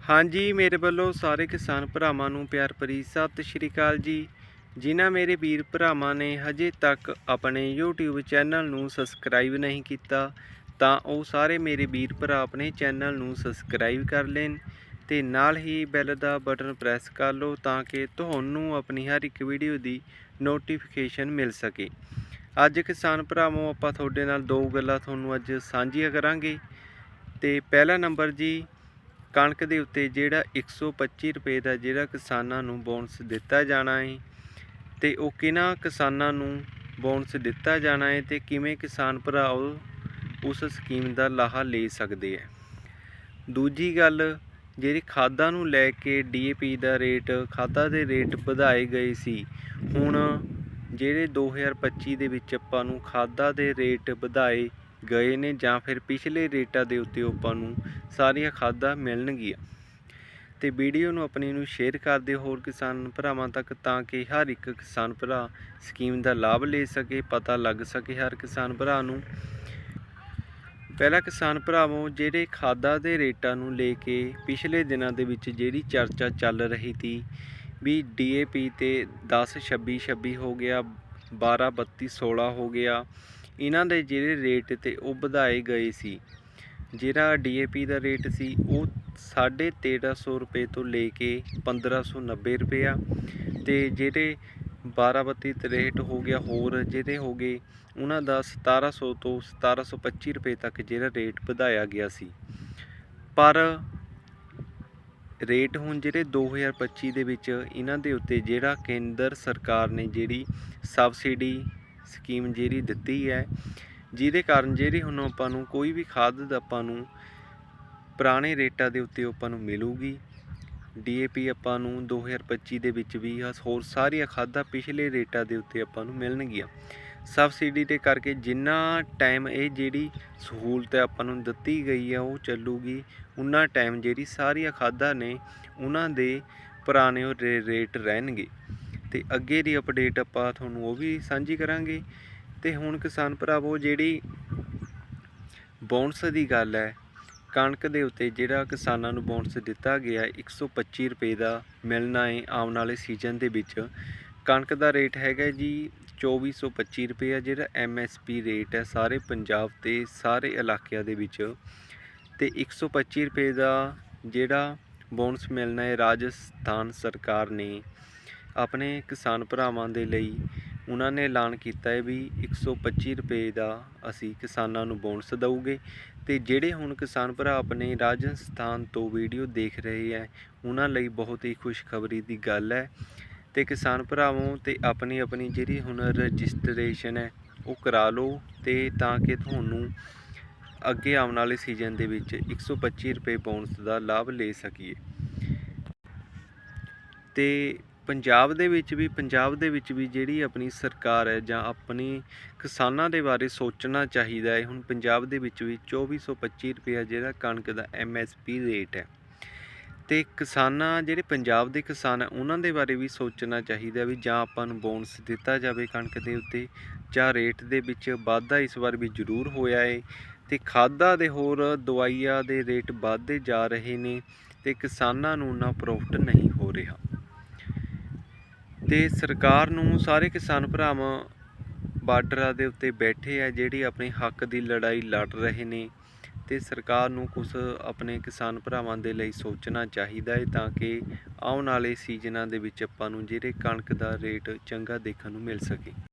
ਹਾਂਜੀ, ਮੇਰੇ ਵੱਲੋਂ ਸਾਰੇ ਕਿਸਾਨ ਭਰਾਵਾਂ ਨੂੰ ਪਿਆਰ ਭਰੀ ਸਤਿ ਸ਼੍ਰੀ ਅਕਾਲ ਜੀ। ਜਿਨ੍ਹਾਂ ਮੇਰੇ ਵੀਰ ਭਰਾਵਾਂ ਨੇ ਹਜੇ ਤੱਕ ਆਪਣੇ YouTube ਚੈਨਲ ਨੂੰ ਸਬਸਕ੍ਰਾਈਬ ਨਹੀਂ ਕੀਤਾ, ਤਾਂ ਉਹ ਸਾਰੇ ਮੇਰੇ ਵੀਰ ਭਰਾ ਆਪਣੇ ਚੈਨਲ ਨੂੰ ਸਬਸਕ੍ਰਾਈਬ ਕਰ ਲੈਣ ਤੇ ਨਾਲ ਹੀ ਬੈਲ ਦਾ ਬਟਨ ਪ੍ਰੈਸ ਕਰ ਲਓ ਤਾਂ ਕਿ ਤੁਹਾਨੂੰ ਆਪਣੀ ਹਰ ਇੱਕ ਵੀਡੀਓ ਦੀ ਨੋਟੀਫਿਕੇਸ਼ਨ ਮਿਲ ਸਕੇ। ਅੱਜ ਕਿਸਾਨ ਭਰਾਵੋ, ਆਪਾਂ ਤੁਹਾਡੇ ਨਾਲ ਦੋ ਗੱਲਾਂ ਤੁਹਾਨੂੰ ਅੱਜ ਸਾਂਝੀਆਂ ਕਰਾਂਗੇ। ਤੇ ਪਹਿਲਾ ਨੰਬਰ ਜੀ ਕਣਕ ਦੇ ਉੱਤੇ ਜਿਹੜਾ 125 ਰੁਪਏ ਦਾ ਜਿਹੜਾ ਕਿਸਾਨਾਂ ਨੂੰ ਬੋਨਸ ਦਿੱਤਾ ਜਾਣਾ ਹੈ ਤੇ ਉਹ ਕਿਹਨਾਂ ਕਿਸਾਨਾਂ ਨੂੰ ਬੋਨਸ ਦਿੱਤਾ ਜਾਣਾ ਹੈ ਤੇ ਕਿਵੇਂ ਕਿਸਾਨ ਭਰਾ ਉਸ ਸਕੀਮ ਦਾ ਲਾਹਾ ਲੈ ਸਕਦੇ ਹੈ ਦੂਜੀ ਗੱਲ, ਜਿਹੜੀ ਖਾਦਾਂ ਨੂੰ ਲੈ ਕੇ ਡੀਏਪੀ ਦਾ ਰੇਟ ਖਾਦਾਂ ਦੇ ਰੇਟ ਵਧਾਏ ਗਏ ਸੀ, ਹੁਣ ਜਿਹੜੇ 2025 ਦੇ ਵਿੱਚ ਆਪਾਂ ਨੂੰ ਖਾਦਾਂ ਦੇ ਰੇਟ ਵਧਾਏ ਗਏ ਨੇ ਜਾਂ ਫਿਰ ਪਿਛਲੇ ਰੇਟਾਂ ਦੇ ਉੱਤੇ ਆਪਾਂ ਨੂੰ ਸਾਰੀਆਂ ਖਾਦਾਂ ਮਿਲਣਗੀਆਂ। ਤੇ ਵੀਡੀਓ ਨੂੰ ਆਪਣੀ ਨੂੰ ਸ਼ੇਅਰ ਕਰ ਦਿਓ ਹੋਰ ਕਿਸਾਨ ਭਰਾਵਾਂ ਤੱਕ ਤਾਂ ਕਿ ਹਰ ਇੱਕ ਕਿਸਾਨ ਭਰਾ ਸਕੀਮ ਦਾ ਲਾਭ ਲੈ ਸਕੇ, ਪਤਾ ਲੱਗ ਸਕੇ ਹਰ ਕਿਸਾਨ ਭਰਾ ਨੂੰ। ਪਹਿਲਾ ਕਿਸਾਨ ਭਰਾਵੋ, ਜਿਹੜੇ ਖਾਦਾਂ ਦੇ ਰੇਟਾਂ ਨੂੰ ਲੈ ਕੇ ਪਿਛਲੇ ਦਿਨਾਂ ਦੇ ਵਿੱਚ ਜਿਹੜੀ ਚਰਚਾ ਚੱਲ ਰਹੀ ਸੀ ਵੀ ਡੀਏਪੀ ਤੇ 10 26 26 ਹੋ ਗਿਆ 12 32 16 ਹੋ ਗਿਆ ਇਹਨਾਂ ਦੇ ਜਿਹੜੇ ਰੇਟ ਤੇ ਉਹ ਵਧਾਏ ਗਏ ਸੀ। ਜਿਹੜਾ ਡੀਏਪੀ ਦਾ ਰੇਟ ਸੀ, ਉਹ 1350 ਰੁਪਏ ਤੋਂ ਲੈ ਕੇ 1590 ਰੁਪਇਆ। ਤੇ ਜਿਹੜੇ 12 32 63 ਹੋ ਗਿਆ, ਹੋਰ ਜਿਹੜੇ ਹੋ ਗਏ, ਉਹਨਾਂ ਦਾ 1700 ਤੋਂ 1725 ਰੁਪਏ ਤੱਕ ਜਿਹੜਾ ਰੇਟ ਵਧਾਇਆ ਗਿਆ ਸੀ। ਪਰ ਰੇਟ ਹੁਣ ਜਿਹੜੇ 2025 ਦੇ ਵਿੱਚ ਇਹਨਾਂ ਦੇ ਉੱਤੇ ਜਿਹੜਾ ਕੇਂਦਰ ਸਰਕਾਰ ਨੇ ਜਿਹੜੀ ਸਬਸਿਡੀ ਸਕੀਮ ਜਿਹੜੀ ਦਿੱਤੀ ਹੈ, ਜਿਹਦੇ ਕਾਰਨ ਜਿਹੜੀ ਹੁਣ ਆਪਾਂ ਨੂੰ ਕੋਈ ਵੀ ਖਾਦ ਆਪਾਂ ਨੂੰ ਪੁਰਾਣੇ ਰੇਟਾਂ ਦੇ ਉੱਤੇ ਆਪਾਂ ਨੂੰ ਮਿਲੂਗੀ। ਡੀਏਪੀ ਆਪਾਂ ਨੂੰ 2025 ਦੇ ਵਿੱਚ ਵੀ ਆ ਹੋਰ ਸਾਰੀਆਂ ਖਾਦਾਂ ਪਿਛਲੇ ਰੇਟਾਂ ਦੇ ਉੱਤੇ ਆਪਾਂ ਨੂੰ ਮਿਲਣਗੀਆਂ। ਸਬਸਿਡੀ ਦੇ ਕਰਕੇ ਜਿੰਨਾ ਟਾਈਮ ਇਹ ਜਿਹੜੀ ਸਹੂਲਤ ਆਪਾਂ ਨੂੰ ਦਿੱਤੀ ਗਈ ਆ, ਉਹ ਚੱਲੂਗੀ। ਉਨਾ ਟਾਈਮ ਜਿਹੜੀ ਸਾਰੀਆਂ ਖਾਦਾਂ ਨੇ ਉਹਨਾਂ ਦੇ ਪੁਰਾਣੇ ਉਹ ਰੇ- ਰੇਟ ਰਹਿਣਗੇ। ਤੇ ਅੱਗੇ ਦੀ ਅਪਡੇਟ ਆਪਾਂ ਤੁਹਾਨੂੰ ਉਹ ਵੀ ਸਾਂਝੀ ਕਰਾਂਗੇ। ਤੇ ਹੁਣ ਕਿਸਾਨ ਭਰਾਵੋ ਜਿਹੜੀ ਬੋਨਸ ਦੀ ਗੱਲ ਹੈ ਕਣਕ ਦੇ ਉੱਤੇ ਜਿਹੜਾ ਕਿਸਾਨਾਂ ਨੂੰ ਬੋਨਸ ਦਿੱਤਾ ਗਿਆ ਹੈ, 125 ਰੁਪਏ ਦਾ ਮਿਲਣਾ ਹੈ ਆਉਣ ਵਾਲੇ ਸੀਜ਼ਨ ਦੇ ਵਿੱਚ ਕਣਕ ਦਾ ਰੇਟ ਹੈਗਾ ਜੀ 2425 ਰੁਪਏ ਆ ਜਿਹੜਾ ਐਮਐਸਪੀ ਰੇਟ ਹੈ ਸਾਰੇ ਪੰਜਾਬ ਤੇ ਸਾਰੇ ਇਲਾਕਿਆਂ ਦੇ ਵਿੱਚ। ਤੇ 125 ਰੁਪਏ ਦਾ ਜਿਹੜਾ ਬੋਨਸ ਮਿਲਣਾ ਹੈ ਰਾਜਸਥਾਨ ਸਰਕਾਰ ਨੇ ਆਪਣੇ ਕਿਸਾਨ ਭਰਾਵਾਂ ਦੇ ਲਈ ਉਹਨਾਂ ਨੇ ਐਲਾਨ ਕੀਤਾ ਹੈ ਵੀ 125 ਰੁਪਏ ਦਾ ਅਸੀਂ ਕਿਸਾਨਾਂ ਨੂੰ ਬੋਨਸ ਦਊਗੇ ਤੇ ਜਿਹੜੇ ਹੁਣ ਕਿਸਾਨ ਭਰਾ ਆਪਣੇ ਰਾਜਸਥਾਨ ਤੋਂ ਵੀਡੀਓ ਦੇਖ ਰਹੇ ਹੈ, ਉਹਨਾਂ ਲਈ ਬਹੁਤ ਹੀ ਖੁਸ਼ਖਬਰੀ ਦੀ ਗੱਲ ਹੈ ਤੇ ਕਿਸਾਨ ਭਰਾਵੋਂ ਤੇ ਆਪਣੀ ਆਪਣੀ ਜਿਹੜੀ ਹੁਣ ਰਜਿਸਟ੍ਰੇਸ਼ਨ ਹੈ, ਉਹ ਕਰਾ ਲਓ ਤੇ ਤਾਂ ਕਿ ਤੁਹਾਨੂੰ ਅੱਗੇ ਆਉਣ ਵਾਲੇ ਸੀਜ਼ਨ ਦੇ ਵਿੱਚ 125 ਰੁਪਏ ਬੋਨਸ ਦਾ ਲਾਭ ਲੈ ਸਕੀਏ। ਤੇ ਪੰਜਾਬ ਦੇ ਵਿੱਚ ਵੀ, ਪੰਜਾਬ ਦੇ ਵਿੱਚ ਵੀ ਜਿਹੜੀ ਆਪਣੀ ਸਰਕਾਰ ਹੈ ਜਾਂ ਆਪਣੀ ਕਿਸਾਨਾਂ ਦੇ ਬਾਰੇ ਸੋਚਣਾ ਚਾਹੀਦਾ ਹੈ। ਹੁਣ ਪੰਜਾਬ ਦੇ ਵਿੱਚ ਵੀ 2425 ਰੁਪਏ ਜਿਹੜਾ ਕਣਕ ਦਾ ਐਮਐਸਪੀ ਰੇਟ ਹੈ। ਤੇ ਕਿਸਾਨਾਂ, ਜਿਹੜੇ ਪੰਜਾਬ ਦੇ ਕਿਸਾਨ ਆ ਉਹਨਾਂ ਦੇ ਬਾਰੇ ਵੀ ਸੋਚਣਾ ਚਾਹੀਦਾ ਵੀ ਜਾਂ ਆਪਾਂ ਨੂੰ ਬੋਨਸ ਦਿੱਤਾ ਜਾਵੇ ਕਣਕ ਦੇ ਉੱਤੇ ਜਾਂ ਰੇਟ ਦੇ ਵਿੱਚ ਵਾਧਾ ਇਸ ਵਾਰ ਵੀ ਜ਼ਰੂਰ ਹੋਇਆ ਹੈ ਤੇ ਖਾਦਾਂ ਦੇ ਹੋਰ ਦਵਾਈਆਂ ਦੇ ਰੇਟ ਵੱਧਦੇ ਜਾ ਰਹੇ ਨੇ ਤੇ ਕਿਸਾਨਾਂ ਨੂੰ ਨਾ ਪ੍ਰੋਫਿਟ ਨਹੀਂ ਹੋ ਰਿਹਾ। ਤੇ ਸਰਕਾਰ ਨੂੰ ਸਾਰੇ ਕਿਸਾਨ ਭਰਾਵਾਂ ਬਾਰਡਰਾਂ ਦੇ ਉੱਤੇ ਬੈਠੇ ਆ ਜਿਹੜੇ ਆਪਣੇ ਹੱਕ ਦੀ ਲੜਾਈ ਲੜ ਰਹੇ ਨੇ ਤੇ ਸਰਕਾਰ ਨੂੰ ਕੁਝ ਆਪਣੇ ਕਿਸਾਨ ਭਰਾਵਾਂ ਦੇ ਲਈ ਸੋਚਣਾ ਚਾਹੀਦਾ ਹੈ ਤਾਂ ਕਿ ਆਉਣ ਵਾਲੇ ਸੀਜ਼ਨਾਂ ਦੇ ਵਿੱਚ ਆਪਾਂ ਨੂੰ ਜਿਹੜੇ ਕਣਕ ਦਾ ਰੇਟ ਚੰਗਾ ਦੇਖਣ ਨੂੰ ਮਿਲ ਸਕੇ।